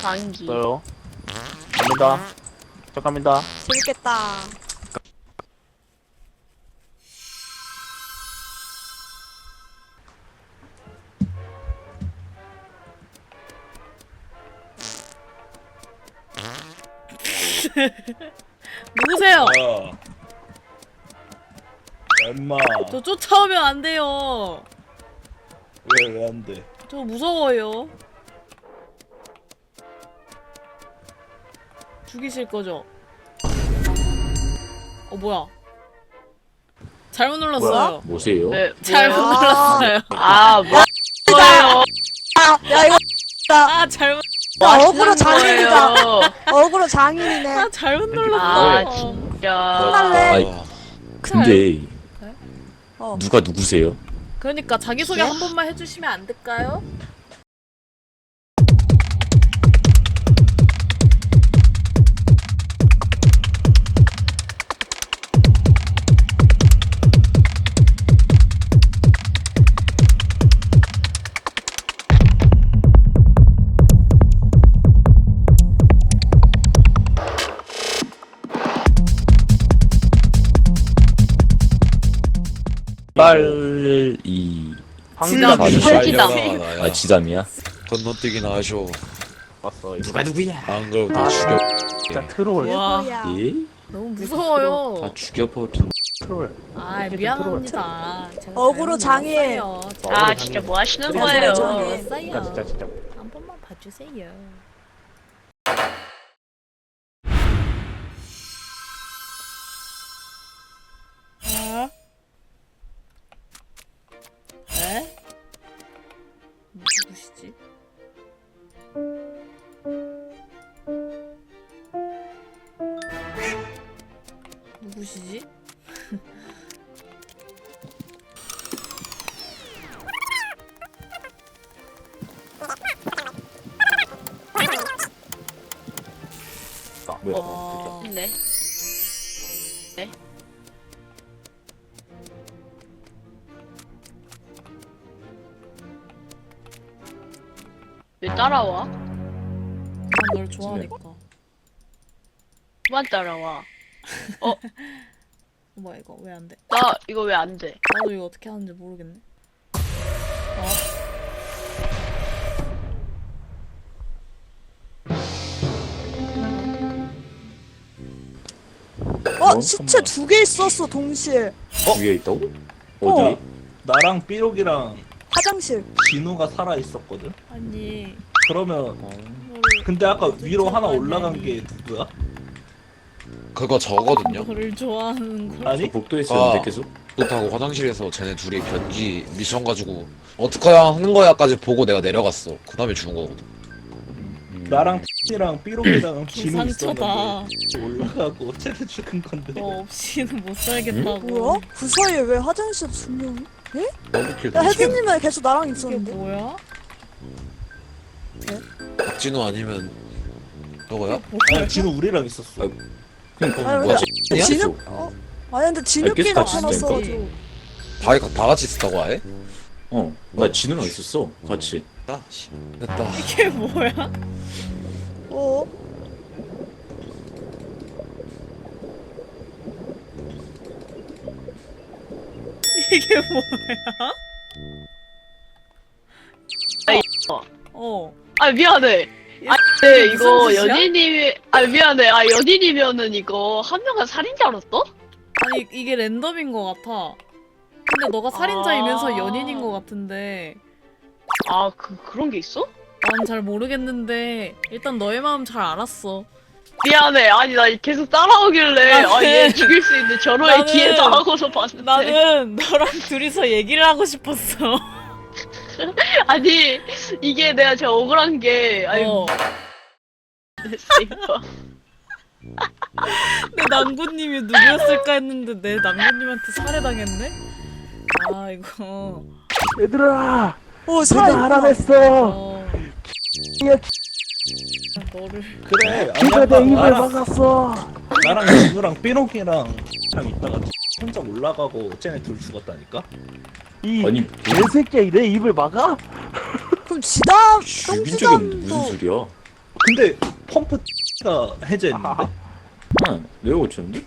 장기. 있어요. 갑니다. 저 갑니다. 재밌겠다. 누구세요? 야. 엄마 저 쫓아오면 안 돼요. 왜 왜 안 돼? 저 무서워요. 죽이실 거죠? 어 뭐야? 잘못 눌렀어요. 뭐세요? 네, 잘못 뭐예요? 눌렀어요. 아, 뭐 뭐예요? 아, 야 이거 아 잘못 나뭐 억울로 장인이다. 억울로 장인이네. 아 잘못 아, 눌렀어. 진짜. 혼날래? 아이, 근데 어. 누가 누구세요? 그러니까 자기 소개 한 번만 해주시면 안 될까요? 빨리 지담. 봐주세요. 지담. 아 지담이야? 건너뛰기나 하쇼. 봤어. 누가 누구야? 안 그럼 다 죽여. 진짜 트롤. 와? 예? 너무 무서워요. 다 죽여버려. 트롤. 아 미안합니다. 제가 잘못 장애. 아, 진짜 뭐 하시는 그래, 거예요? 진짜. 진짜. 한 번만 봐주세요. 뭐야? 어... 네. 네. 왜 따라와? 넌널 좋아하니까. 그만 따라와. 뭐야 이거 왜 안 돼? 나 이거 왜 안 돼? 나도 이거 어떻게 하는지 모르겠네. 어 시체 두 개 있었어 동시에. 위에 있다고? 어. 어디? 나랑 삐록이랑 화장실. 진우가 살아 있었거든. 아니 그러면 어. 너를 근데 아까 위로 하나. 올라간 게 누구야? 그거 저거든요. 너를 좋아하는 거. 아니? 저 복도에 있었는데 아. 계속? 그렇다고 화장실에서 쟤네 둘이 변기 미션 가지고 어떡하야 하는 거야까지 보고 내가 내려갔어. 그 다음에 죽은 거거든. 나랑 X랑 삐록이랑 개 진우 상처다. 있었는데 올라가고 쟤를 죽은 건데. 너 없이는 못 살겠다고. 뭐야? 그 사이에 왜 화장실 두 명? 더블킬 야 혜진님은 계속 나랑 이게 있었는데. 뭐야? 박진우 아니면 너거야? 아니 진우 우리랑 있었어. 아이고. 아니, 뭐야? 근데 진짜 진우? 어? 아니 근데 진우끼리 같이 나타났어가지고. 다, 다 같이 있었다고 아예? 어, 나 진우랑 있었어. 같이. 나 씨, 됐다. 이게 뭐야? 어? 이게 뭐야? 어. 아 미안해. 아, 네 무슨 이거 짓이야? 연인님이 아 미안해. 아 연인이면은 이거 한 명은 살인자 알았어? 아니 이게 랜덤인 것 같아. 근데 너가 살인자이면서 아. 연인인 것 같은데 아 그 그런 게 있어? 난 잘 모르겠는데 일단 너의 마음 잘 알았어. 미안해. 아니 나 계속 따라오길래 나는- 아 얘 죽일 수 있는 전호의 나는- 기회다 하고서 봤는데 나는 너랑 둘이서 얘기를 하고 싶었어. 아니 이게 내가 제일 억울한 게 아니 어. 이거 내 낭구님이 누구였을까 했는데 내 낭구님한테 살해당했네? 아 이거 얘들아! 어 살아. 했어! 어. 너를 그래. 내 입을 나랑, 막았어! 나랑 진우랑 삐록이랑 랑 있다가 혼자 올라가고 쟤네 둘 죽었다니까. 이 아니, 개새끼야 내 입을 막아? 그럼 지담 죽인 적이 없는데 무슨 똥지담도 소리야? 근데 펌프가 해제했는데? 아, 왜 고쳤는데?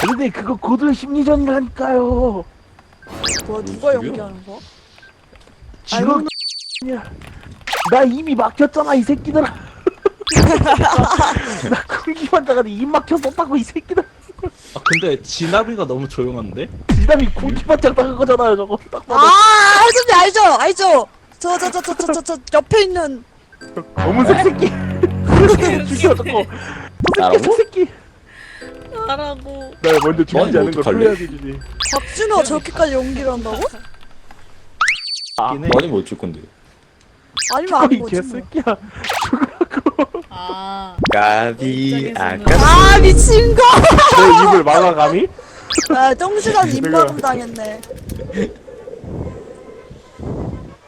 근데 그거 고도 심리전이라니까요. 뭐야 누가 소리야? 연기하는 거? 지금 나 이미 막혔잖아 이 새끼들아. 나 쿵기만 다가도 입 막혀 썼다고 이 새끼들. 아 근데 진압이가 너무 조용한데? 지담이 쿵기만 당한 거잖아요 저거. 딱아 봐도 알죠 알죠 알죠. 저저저 저 저 저 저 옆에 있는 검은색 새끼. 죽여 저거. 저 새끼 저 새끼. 나라고. 나 먼저 죽이지 않은 걸 플레이하게 주지. 박준호가 저렇게까지 연기를 한다고? 아, 있긴 해. 많이 못줄 건데. 아니면 이 거지 뭐. 개새끼야. 아. 까비 입장에서는- 아 미친 거! 내 입을 막아 감히? 아 똥시간 입마름 당했네.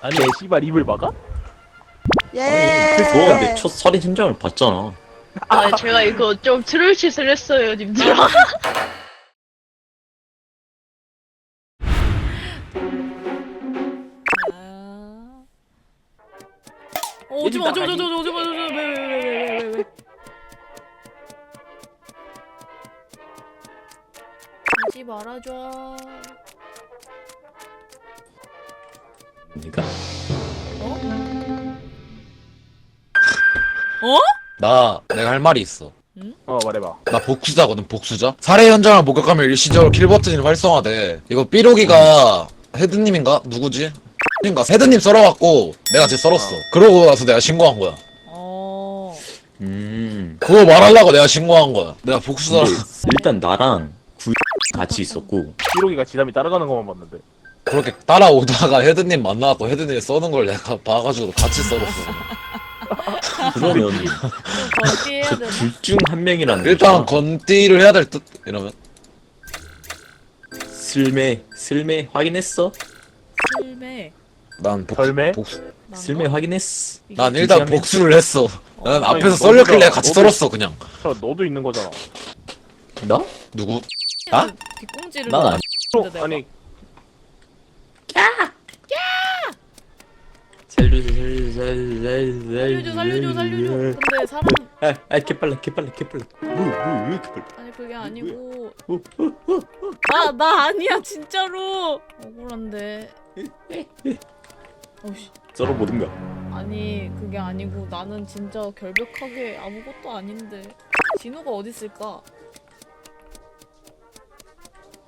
아니 내 씨발 입을 막아? 예. 좋아한데 첫 살인 현장을 봤잖아. 아 제가 이거 좀 트롤 짓을 했어요 님들아 아. 어, 오지마 오지마 오지마 오지마 오지마 왜왜 왜 왜 왜왜. 하지 말아줘. 그러니까 어? 나 내가 할 말이 있어. 어 말해봐. 나 복수자거든 복수자. 살해 현장을 목격하면 일시적으로 킬 버튼이 활성화돼. 이거 삐로기가 헤드님인가? 누구지 인가 헤드님 썰어갖고 내가 쟤 썰었어. 그러고 나서 내가 신고한 거야. 어. 음. 그거 말하려고 내가 신고한 거야. 내가 복수자 근데 일단 나랑 구 같이 있었고. 기록이가 지담이 따라가는 것만 봤는데. 그렇게 따라오다가 헤드님 만나갖고 헤드님 써는 걸 내가 봐가지고 같이 썰었어. 그러면 좀 거시해야 되나? 둘중 한 명이라는 일단 거잖아. 건띠를 해야 될 듯? 이러면. 슬매 슬매 확인했어? 실매 난 복, 덜매? 복수. 난가? 슬매 확인했어. 난둘 일단. 복수를 했어. 난 아니, 앞에서 너보다- 썰렸길래 같이 너도- 썰었어 그냥. 저 너도 있는 거잖아. 나? 누구? 아? 난 아니. 근데 내가. 아니. 살려줘 살려줘 살려줘 살려줘 살려줘 살려줘. 근데 사람 아, 아 개빨라 개빨라 개빨라. 뭐뭐왜 이렇게 빨라? 아니 그게 아니고. 뭐, 나나 아니야 진짜로. 억울한데 어씨 썰어 보든가 아니 그게 아니고 나는 진짜 결벽하게 아무것도 아닌데 진우가 어디 있을까?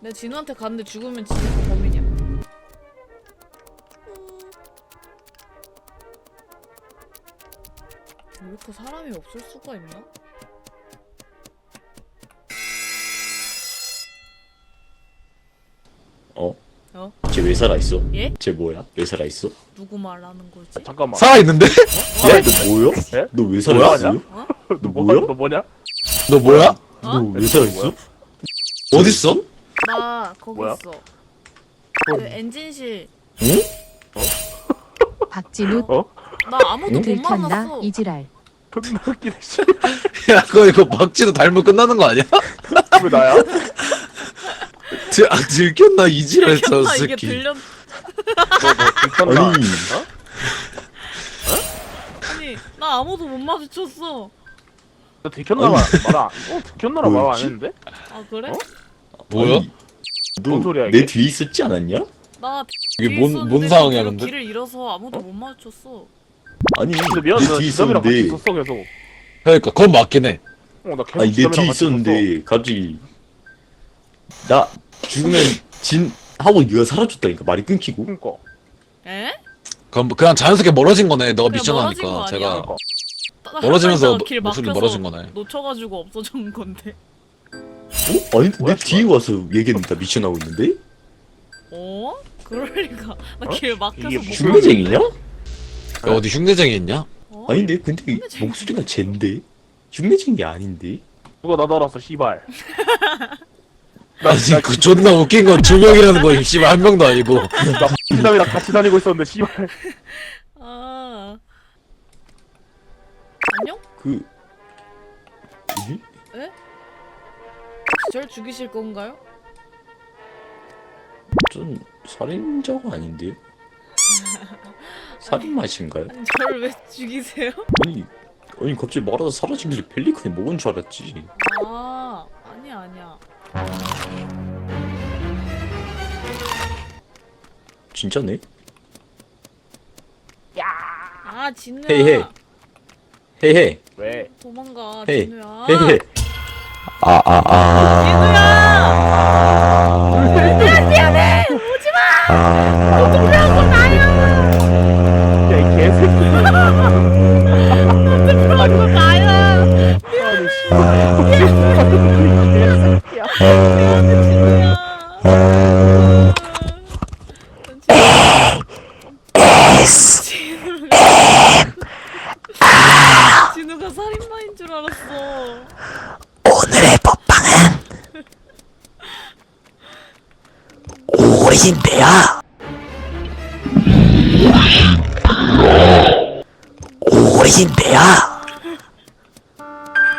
내가 진우한테 갔는데 죽으면 진우가 범인이야. 이렇게 사람이 없을 수가 있나? 어? 어? 쟤 왜 살아있어? 예? 쟤 뭐야? 왜 살아있어? 누구 말하는 거지? 잠깐만 살아있는데? 야, 너 뭐야? 예? 너 왜 살아있어? 어? 너 뭐야? 뭐야? 너 뭐냐? 너 뭐야? 어? 너왜 살아있어? 어딨어? 나 거기 뭐야? 있어. 그 엔진실. 박진우 어? 나 아무도 못 들켰나 만났어. 이지랄 존나 웃기네 씨. 야 그거 이거 박지도 닮으면 끝나는 거 아니야? 왜 나야? 들, 아, 들켰나 이지랄 저나 이게 새끼 들렸. 너뭐 들켰나? 아니 아니 나 아무도 못 마주쳤어. 너 들켰나 말 말아 어 들켰나라 말안 뭐였지? 했는데? 아 그래? 어? 뭐야? 아니, 뭔 소리야, 너내 이게? 뒤에 있었지 않았냐? 나 이게 뒤에 뭔, 있었는데 뭔 상황이야 그 근데? 길을 잃어서 아무도 못 마주쳤어. 아니 근데 미안 내너 뒤에 같이 있었는데 있었어 계속 그러니까 그건 맞긴 해 어 나 계속 아니 내 뒤에 같이 있었는데 갑자기 나 죽으면 진 하고 네가 사라졌다니까 말이 끊기고 그니까 에? 그럼 그냥 자연스럽게 멀어진 거네 너가 그냥 미션 멀어진 거 하니까 아니야? 제가 그니까 나 멀어지면서 길 목소리 막혀서 멀어진 거네 놓쳐가지고 없어진 건데. 어? 아니 뭐야, 내 뒤에 와서 얘기했는데 나 하고 있는데? 어? 그러니까 나길 막혀서 이게 못. 무슨 흉내쟁이냐? 야, 어디 흉내쟁이 있냐? 어? 아닌데 근데. 목소리가 쟨데? 흉내쟁이 아닌데? 누가 나 달았어 씨발 아니 그 존나 웃긴 건 두 명이라는 거 씨발 한 명도 아니고 지담이랑 같이 다니고 있었는데 씨발 아. 안녕? 그 이? 혹시 절 죽이실 건가요? 좀 살인자가 아닌데? 살인마신가요? 아니 저를 왜 죽이세요? 아니 아니 갑자기 말하다 사라지길래 펠리컨이 먹은 줄 알았지 아 아니야 아니야. 진짜네? 아 진우야. 헤이, 헤이. 헤헤 왜? 도망가 헤이 진우야. 헤헤 아아아 미안해. 오리인데요.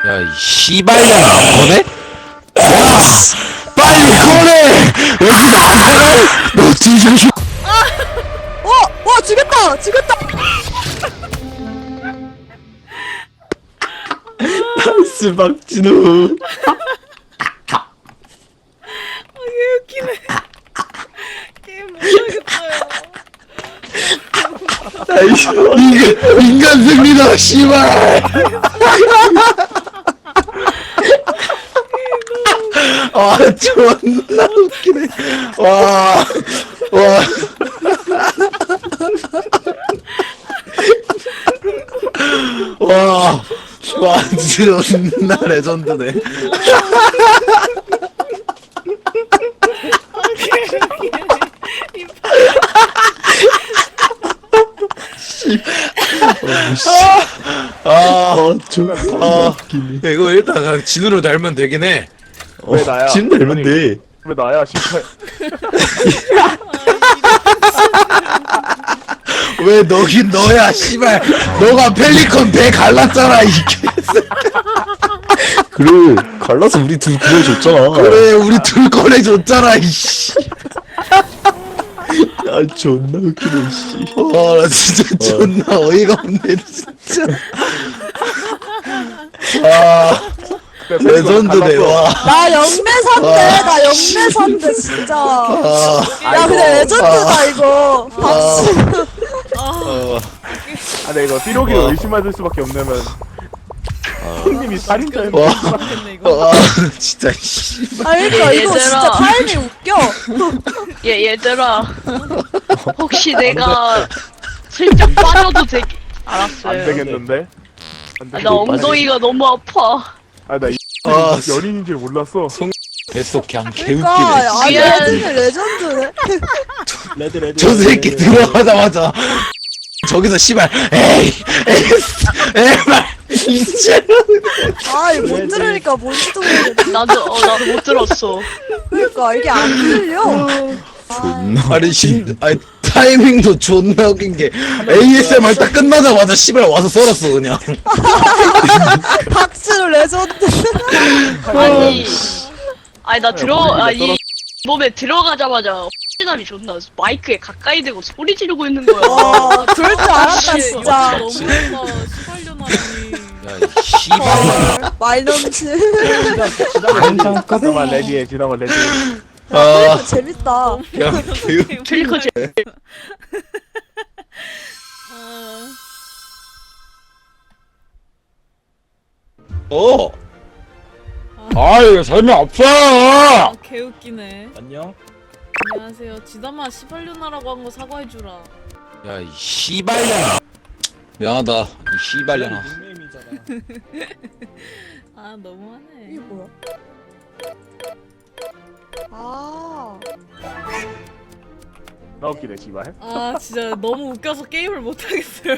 야, 이 씨발년 안 보내? 야! 빨리 꺼내! 여기 나가라! 너 뒤지고 싶 어, 와 죽였다, 죽였다. 나이스 박진우 아, 개 웃기네. 게임 못하겠어요. 나 이스 인간, 승리다, 씨발! 아, 존나 웃기네. 와, 와. 와, 와, 존나 레전드네. 아, 아좀 아, 야, 이거 일단 그냥 진우를 닮으면 되긴 해. 왜 나야? 진 닮면 돼왜 나야, 진짜. 왜 너긴 너야, 씨발. 너가 펠리컨 배 갈랐잖아, 이 개새. 그래 갈라서 우리 둘 구해줬잖아 그래, 우리 둘 꺼내줬잖아, 이씨. 아 존나 웃기네 씨 와, 나 진짜 존나 어이가 없네, 진짜. 아, 레전드네, 와. 나 영매산대, 나 영매산대 진짜. 아, 야, 근데 레전드다 이거. 박수. 어, 아, 근데 이거 삐로기를 의심받을 수밖에 없냐면. 형님이 살인자인 와, 웃겼네 이거. 와, 진짜, 씨. 아, 그러니까 이거 진짜 얘들아. 타이밍 웃겨. 얘 얘들아 혹시 내가 슬쩍 빠져도 되게 알았어요. 안 되겠는데? 안 아, 되겠는데? 나 엉덩이가 너무 아파. 아, 나 이, 아, 연인인 줄 몰랐어. 뱃속 그냥 그러니까 개웃기네. 아니 미안. 레전드 레전드네. 레드 레드. 저 새끼 들어가자마자 저기서 씨발 에이 에이 에이 진짜 아 이거 못 들으니까 뭔지도 모르겠네. 나도 어 나도 못 들었어. 그러니까 이게 안 들려. 존나 아니 신 아니 타이밍도 존나 웃긴 게 ASMR 딱 끝나자마자 씨발 와서 썰었어 그냥 박수 레전드. 아니 아니 나 들어 아이 몸에 들어가자마자 신남이 존나 마이크에 가까이 대고 소리 지르고 있는 거야. 와 그럴 줄 알았다 씨, 진짜. 너무했다. 시발려나니. 야이 씨발 마이너스. 지나만 레디해, 지나만 레디. 아 재밌다. 그냥 개웃 필리커 제 아, 어 아유 삶이 없어 아 개웃기네. 안녕. 안녕하세요. 지담아 시발려나라고 한 거 사과해주라. 야 이 씨발년아 미안하다 이 씨발년아 아. 아 너무하네. 이게 뭐야? 아. 나 웃기네, 씨발. 아 진짜 너무 웃겨서 게임을 못 하겠어요.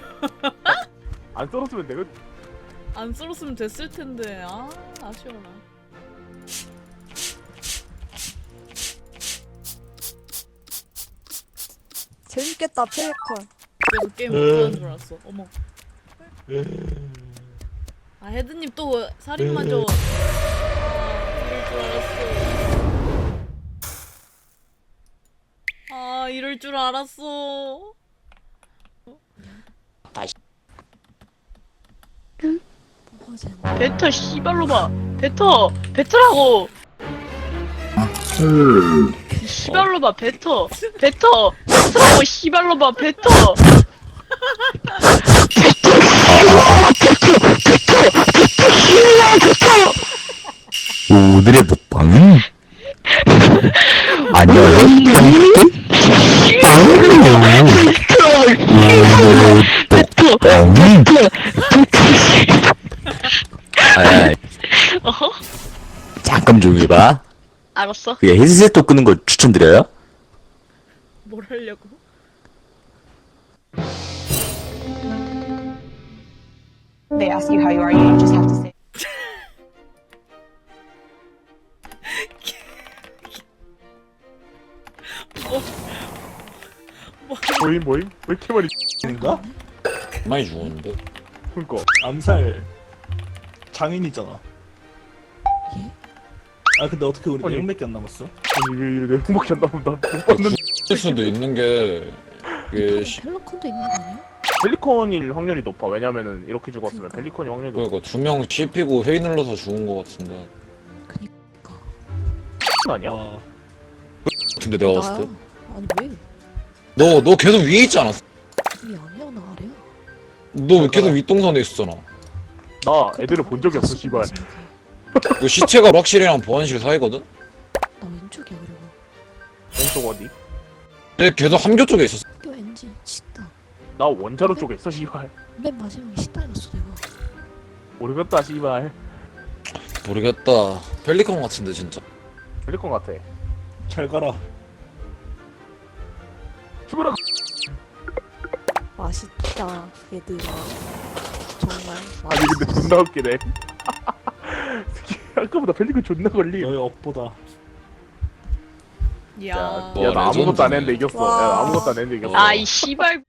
안 썰었으면 내가. 안 썰었으면 됐을 텐데. 아 아쉬워라. 재밌겠다 페이컬. 그래서 게임 못하는 줄 알았어. 어머. 아 헤드님 또 살인마죠. 아 이럴 줄 알았어. 아 이럴 줄 알았어. 터진다. 뱉어 씨발로마 뱉어 뱉으라고 씨발로마 뱉어 뱉어 뱉으라고 씨발로마 뱉어 오늘의 먹방은 안녕 아, 어허 잠깐 조용히 봐. 알았어 그 헤드셋도 끄는 거 추천드려요. 뭘 하려고? they ask you how you are, you just have to say. 모임 모임? 왜 이렇게 많이 인가? 많이 죽었는데. 그니까 암살 장인이잖아. 예? 아 근데 어떻게 우리 아니. 4명밖에 안 남았어? 아니 왜 이래 행복히 한다 본다 못 봤는데 일 수도 있는 게 이게 시- 펠로콘도 있는 거 아니야? 펠리콘일 확률이 높아 왜냐면은 이렇게 죽었으면 펠리콘이 확률이 높아 그러니까 두명 씹히고 회의 눌러서 죽은 거 같은데. 그니까. 아니야? 와 근데 내가 봤을 때. 나야. 아니 왜? 너, 너 계속 위에 있지 않았어? 이 아니야 나 아래야. 너 계속 윗동선에 있었잖아. 나 애들을 본 적이 없어 씨발 그 시체가 락실이랑 보안실 사이거든? 나 왼쪽이야 그리고. 왼쪽 어디? 근데 계속 함교 쪽에 있었어. 학교 엔진 식당. 나 원자로 쪽에 있어 씨발 맨 마지막에 식당이었어 내가. 모르겠다 씨발 모르겠다. 펠리컨 같은데, 진짜. 펠리콘 같아 잘 가라. 죽어라 맛있다 얘들아. 정말. 아니 근데 존나 웃기네 아까보다 펠리콘 존나 걸림 너의 업보다. 야, 뭐, 야나 아무것도 안 레전드네. 했는데 이겼어 와. 야나 아무것도 안 했는데 이겼어 아이 씨발